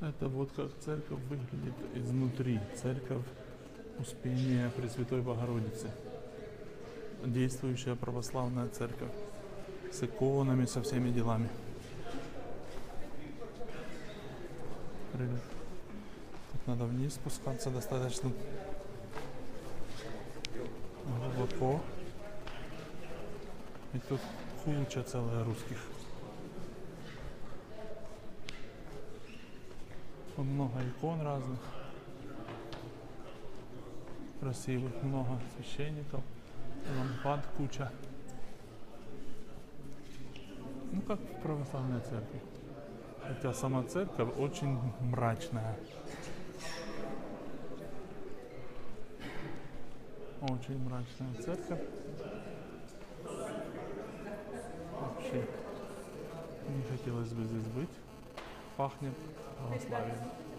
Это вот как церковь выглядит изнутри. Церковь Успения Пресвятой Богородицы. Действующая православная церковь. С иконами, со всеми делами. Тут надо вниз спускаться достаточно глубоко. И тут куча целая русских. Тут много икон разных. Красивых, много священников. Лампад куча. Ну, как в православной церкви. Хотя сама церковь очень мрачная. Очень мрачная церковь. Вообще не хотелось бы здесь быть. Fachne. Jugoslawien. Ah,